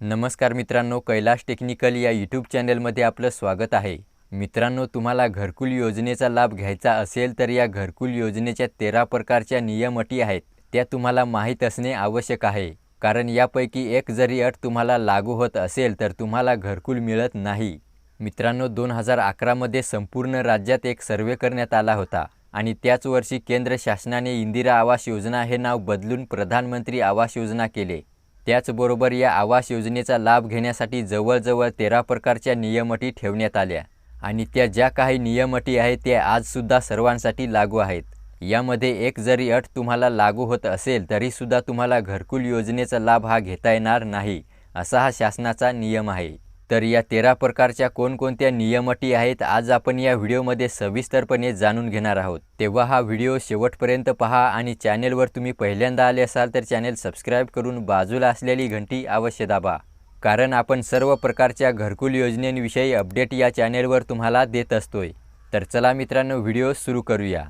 नमस्कार मित्रांनो कैलाश टेक्निकल या यूट्यूब चॅनलमध्ये आपलं स्वागत आहे. मित्रांनो तुम्हाला घरकुल योजनेचा लाभ घ्यायचा असेल तर या घरकुल योजनेच्या तेरा प्रकारच्या नियम अटी आहेत. त्या तुम्हाला माहीत असणे आवश्यक आहे. कारण यापैकी एक जरी अट तुम्हाला लागू होत असेल तर तुम्हाला घरकुल मिळत नाही. मित्रांनो दोन हजार अकरामध्ये संपूर्ण राज्यात एक सर्वे करण्यात आला होता. आणि त्याच वर्षी केंद्र शासनाने इंदिरा आवास योजना हे नाव बदलून प्रधानमंत्री आवास योजना केले. त्याचबरोबर या आवास योजनेचा लाभ घेण्यासाठी जवळजवळ तेरा प्रकारच्या नियमटी ठेवण्यात आल्या. आणि त्या ज्या काही नियमटी आहेत त्या आजसुद्धा सर्वांसाठी लागू आहेत. यामध्ये एक जरी अट तुम्हाला लागू होत असेल तरीसुद्धा तुम्हाला घरकुल योजनेचा लाभ हा घेता येणार नाही असा हा शासनाचा नियम आहे. तर या तेरा प्रकारच्या कोणकोणत्या नियमटी आहेत आज आपण या व्हिडिओमध्ये सविस्तरपणे जाणून घेणार आहोत. तेव्हा हा व्हिडिओ शेवटपर्यंत पहा आणि चॅनेलवर तुम्ही पहिल्यांदा आले असाल तर चॅनेल सबस्क्राईब करून बाजूला असलेली घंटी अवश्य दाबा. कारण आपण सर्व प्रकारच्या घरकुल योजनेविषयी अपडेट या चॅनेलवर तुम्हाला देत असतोय. तर चला मित्रांनो व्हिडिओ सुरू करूया.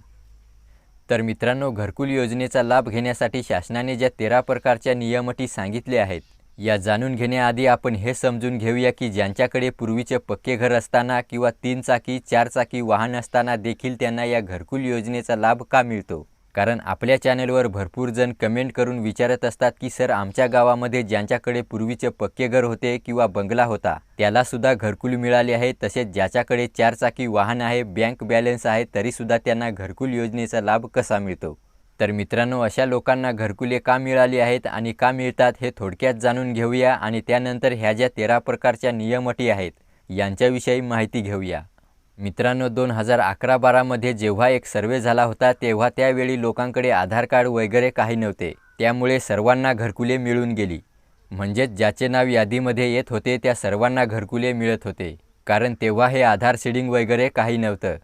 तर मित्रांनो घरकुल योजनेचा लाभ घेण्यासाठी शासनाने ज्या तेरा प्रकारच्या नियमटी सांगितल्या आहेत या जाणून घेण्याआधी आपण हे समजून घेऊया की ज्यांच्याकडे पूर्वीचे पक्के घर असताना किंवा तीन चाकी चार चाकी वाहन असताना देखील त्यांना या घरकुल योजनेचा लाभ का मिळतो? कारण आपल्या चॅनलवर भरपूर जण कमेंट करून विचारत असतात की सर आमच्या गावामध्ये ज्यांच्याकडे पूर्वीचे पक्के घर होते किंवा बंगला होता त्याला सुद्धा घरकुल मिळाले आहे तसेच ज्याच्याकडे चार चाकी वाहन आहे बँक बॅलन्स आहे तरीसुद्धा त्यांना घरकुल योजनेचा लाभ कसा मिळतो? तर मित्रांनो अशा लोकांना घरकुले का मिळाली आहेत आणि का मिळतात हे थोडक्यात जाणून घेऊया आणि त्यानंतर ह्या ज्या तेरा प्रकारच्या नियमटी आहेत यांच्याविषयी माहिती घेऊया. मित्रांनो दोन हजार अकरा बारामध्ये जेव्हा एक सर्वे झाला होता तेव्हा त्यावेळी लोकांकडे आधार कार्ड वगैरे काही नव्हते. त्यामुळे सर्वांना घरकुले मिळून गेली. म्हणजेच ज्याचे नाव यादीमध्ये येत होते त्या सर्वांना घरकुले मिळत होते. कारण तेव्हा हे आधार सीडिंग वगैरे काही नव्हतं.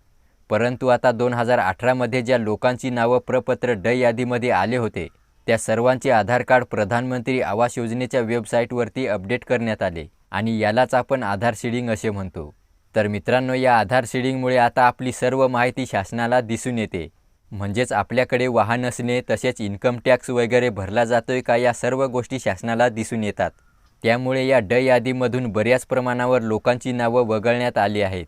परंतु आता दोन हजार अठरामध्ये ज्या लोकांची नावं प्रपत्र ड यादीमध्ये आले होते त्या सर्वांचे आधार कार्ड प्रधानमंत्री आवास योजनेच्या वेबसाईटवरती अपडेट करण्यात आले आणि यालाच आपण आधार शिडिंग असे म्हणतो. तर मित्रांनो या आधार शिडिंगमुळे आता आपली सर्व माहिती शासनाला दिसून येते. म्हणजेच आपल्याकडे वाहन असणे तसेच इन्कम टॅक्स वगैरे भरला जातोय का या सर्व गोष्टी शासनाला दिसून येतात. त्यामुळे या ड यादीमधून बऱ्याच प्रमाणावर लोकांची नावं वगळण्यात आली आहेत.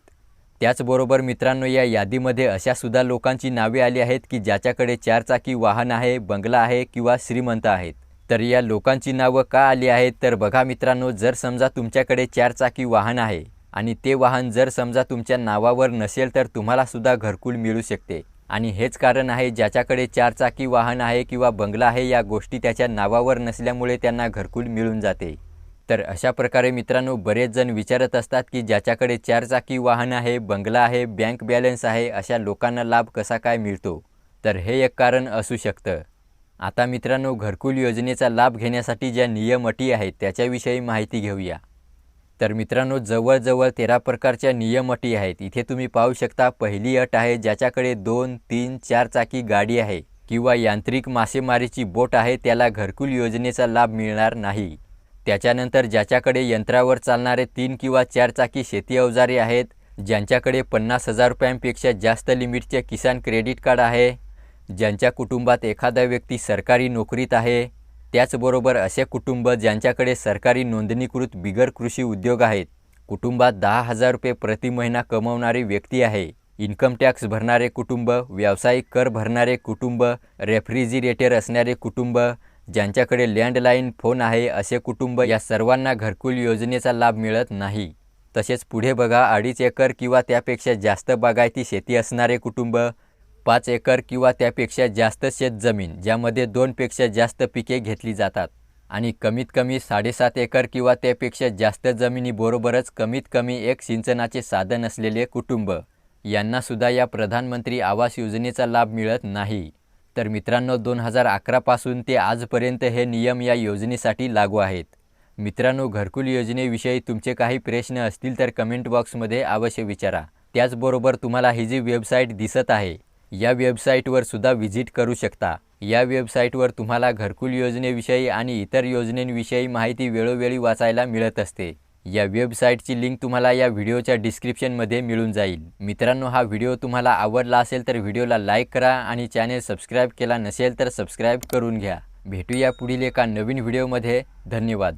त्याचबरोबर मित्रांनो या यादीमध्ये अशासुद्धा लोकांची नावे आली आहेत की ज्याच्याकडे चारचाकी वाहन आहे बंगला आहे किंवा श्रीमंत आहेत. तर या लोकांची नावं का आली आहेत? तर बघा मित्रांनो जर समजा तुमच्याकडे चारचाकी वाहन आहे आणि ते वाहन जर समजा तुमच्या नावावर नसेल तर तुम्हालासुद्धा घरकुल मिळू शकते. आणि हेच कारण आहे ज्याच्याकडे चारचाकी वाहन आहे किंवा बंगला आहे या गोष्टी त्याच्या नावावर नसल्यामुळे त्यांना घरकुल मिळून जाते. तर अशा प्रकारे मित्रांनो बरेच जण विचारत असतात की ज्याच्याकडे चारचाकी वाहन आहे बंगला आहे बँक बॅलन्स आहे अशा लोकांना लाभ कसा काय मिळतो? तर हे एक कारण असू शकतं. आता मित्रांनो घरकुल योजनेचा लाभ घेण्यासाठी ज्या नियम अटी आहेत त्याच्याविषयी माहिती घेऊया. तर मित्रांनो जवळजवळ तेरा प्रकारच्या नियम अटी आहेत. इथे तुम्ही पाहू शकता पहिली अट आहे ज्याच्याकडे दोन तीन चार चाकी गाडी आहे किंवा यांत्रिक मासेमारीची बोट आहे त्याला घरकुल योजनेचा लाभ मिळणार नाही. त्याच्यानंतर ज्याच्याकडे यंत्रावर चालणारे तीन किंवा चार चाकी शेती अवजारे आहेत ज्यांच्याकडे पन्नास हजार रुपयांपेक्षा जास्त लिमिटचे किसान क्रेडिट कार्ड आहे ज्यांच्या कुटुंबात एखादा व्यक्ती सरकारी नोकरीत आहे त्याचबरोबर असे कुटुंब ज्यांच्याकडे सरकारी नोंदणीकृत बिगर कृषी उद्योग आहेत. कुटुंबात दहा हजार रुपये प्रति महिना कमवणारी व्यक्ती आहे. इन्कम टॅक्स भरणारे कुटुंब व्यावसायिक कर भरणारे कुटुंब रेफ्रिजिरेटर असणारे कुटुंब ज्यांच्याकडे लँडलाईन फोन आहे असे कुटुंब या सर्वांना घरकुल योजनेचा लाभ मिळत नाही. तसेच पुढे बघा अडीच एकर किंवा त्यापेक्षा जास्त बागायती शेती असणारे कुटुंब पाच एकर किंवा त्यापेक्षा जास्त शेतजमीन ज्यामध्ये दोनपेक्षा जास्त पिके घेतली जातात. आणि कमीत कमी साडेसात एकर किंवा त्यापेक्षा जास्त जमिनीबरोबरच कमीत कमी एक सिंचनाचे साधन असलेले कुटुंब यांनासुद्धा या प्रधानमंत्री आवास योजनेचा लाभ मिळत नाही. तर मित्रांनो दोन हजार अकरापासून ते आजपर्यंत हे नियम या योजनेसाठी लागू आहेत. मित्रांनो घरकुल योजनेविषयी तुमचे काही प्रश्न असतील तर कमेंट बॉक्समध्ये अवश्य विचारा. त्याचबरोबर तुम्हाला ही जी वेबसाईट दिसत आहे या वेबसाईटवर सुद्धा व्हिजिट करू शकता. या वेबसाईटवर तुम्हाला घरकुल योजनेविषयी आणि इतर योजनेविषयी माहिती वेळोवेळी वाचायला मिळत असते. या वेबसाईटची लिंक तुम्हाला या व्हिडिओच्या डिस्क्रिप्शनमध्ये मिळून जाईल. मित्रांनो हा व्हिडिओ तुम्हाला आवडला असेल तर व्हिडिओला लाईक करा आणि चॅनेल सबस्क्राईब केला नसेल तर सबस्क्राईब करून घ्या. भेटूया पुढील एका नवीन व्हिडिओमध्ये धन्यवाद.